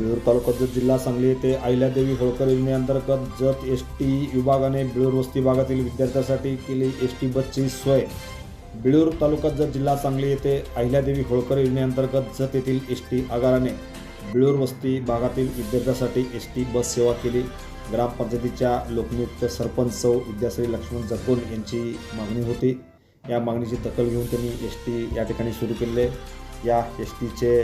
बिळूर तालुका जत जिल्हा सांगली येथे अहिल्यादेवी होळकर योजनेअंतर्गत जत एस टी विभागाने बिळूर वस्ती भागातील विद्यार्थ्यांसाठी केली एस टी बसची सोय. बिळूर तालुका जत जिल्हा सांगली येथे अहिल्यादेवी होळकर योजनेअंतर्गत जत येथील एस टी आगाराने बिळूर वस्ती भागातील विद्यार्थ्यांसाठी एस टी बस सेवा केली. ग्रामपंचायतीच्या लोकनियुक्त सरपंच सौ विद्याश्री लक्ष्मण जगोन यांची मागणी होती. या मागणीची दखल घेऊन त्यांनी एस टी या ठिकाणी सुरू केले. या एस टीचे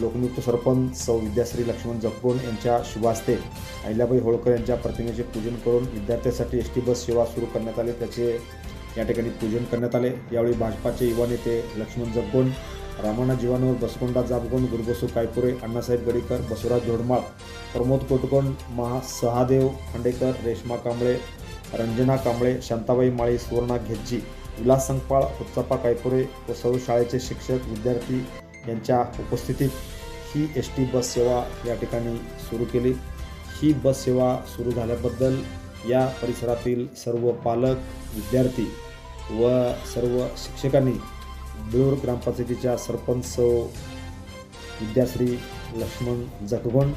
लोकनियुक्त सरपंच सौ विद्याश्री लक्ष्मण जगबोन यांच्या शुभास्ते अहिल्याबाई होळकर यांच्या प्रतिमेचे पूजन करून विद्यार्थ्यांसाठी एस टी बस सेवा सुरू करण्यात आली. त्याचे या ठिकाणी पूजन करण्यात आले. यावेळी भाजपाचे युवा नेते लक्ष्मण जगबोन रामाना जीवानवर बसकोंडा जाबगोंड गुरुबसू कायपुरे अण्णासाहेब गडीकर बसवराज जोडमाळ प्रमोद कोटकोन महा सहादेव खांडेकर रेश्मा कांबळे रंजना कांबळे शांताबाई माळी सुवर्णा घेज्जी विलास संकपाळ उत्सप्पा कायपुरे व सर्व शाळेचे शिक्षक विद्यार्थी यांच्या उपस्थितीत ही एस टी बस सेवा या ठिकाणी सुरू केली. ही बस सेवा सुरू झाल्याबद्दल या परिसरातील सर्व पालक विद्यार्थी व सर्व शिक्षकांनी बेळूर ग्रामपंचायतीच्या सरपंच विद्याश्री लक्ष्मण जगगोंड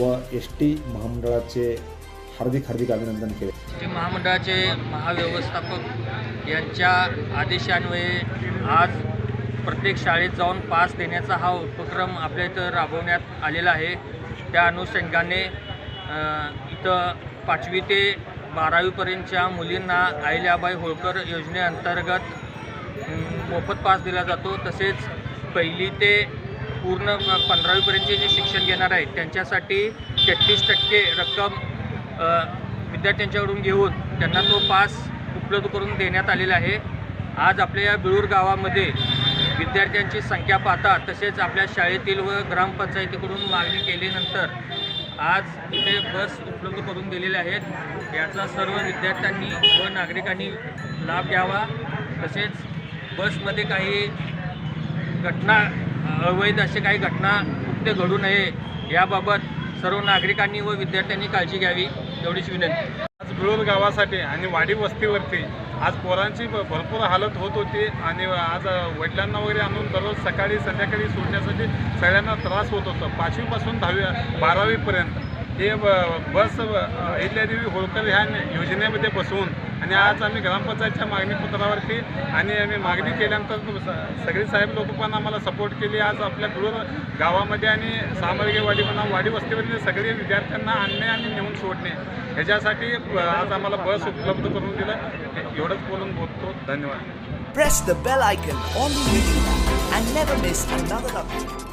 व एस टी महामंडळाचे हार्दिक हार्दिक अभिनंदन केले. महामंडळाचे महाव्यवस्थापक यांच्या आदेशान्वये आज प्रत्येक शाळेत जाऊन पास देण्याचा हा उपक्रम आपल्या इथं राबवण्यात आलेला आहे. त्या अनुषंगाने इथं पाचवी ते बारावीपर्यंतच्या मुलींना अहिल्याबाई होळकर योजनेअंतर्गत मोफत पास दिला जातो. तसेच पहिली ते पूर्ण पंधरावीपर्यंतचे जे शिक्षण घेणार आहेत त्यांच्यासाठी तेहतीस टक्के रक्कम विद्यार्थ्यांच्याकडून घेऊन त्यांना तो पास उपलब्ध करून देण्यात आलेला आहे. आज आपल्या या बिळूर गावामध्ये विद्यार्थ्यांची संख्या पाहता तसेच आपल्या शाळेतील व ग्रामपंचायतीकडून मागणी केल्यानंतर आज इथे बस उपलब्ध करून दिलेल्या आहेत. याचा सर्व विद्यार्थ्यांनी व नागरिकांनी लाभ घ्यावा. तसेच बसमध्ये काही घटना अवैध असे काही घटना कुठे घडू नये याबाबत सर्व नागरिकांनी व विद्यार्थ्यांनी काळजी घ्यावी. एवढीच विनंती. आज बिळूर गावासाठी आणि वाडी वस्तीवरती आज पोरांची भरपूर हालत होत होती आणि आज वडिलांना वगैरे आणून दररोज सकाळी संध्याकाळी सोडण्यासाठी सगळ्यांना त्रास होत होता. पाचवीपासून दहावी बारावीपर्यंत. हे ब- बस अहिल्यादेवी होळकर ह्या योजनेमध्ये बसवून आणि आज आम्ही ग्रामपंचायतच्या मागणीपत्रावरती आणि आम्ही मागणी केल्यानंतर स- सगळे साहेब लोक पण आम्हाला सपोर्ट केली. आज आपल्या बिळूर गावामध्ये आणि सामर्गेवाडी म्हणा वाडी वस्तीवरील सगळे विद्यार्थ्यांना आणणे आणि नेऊन सोडणे ह्याच्यासाठी आज आम्हाला बस उपलब्ध करून दिलं. एवढंच बोलून बोलतो. धन्यवाद. Press the bell icon on the YouTube and never miss another update.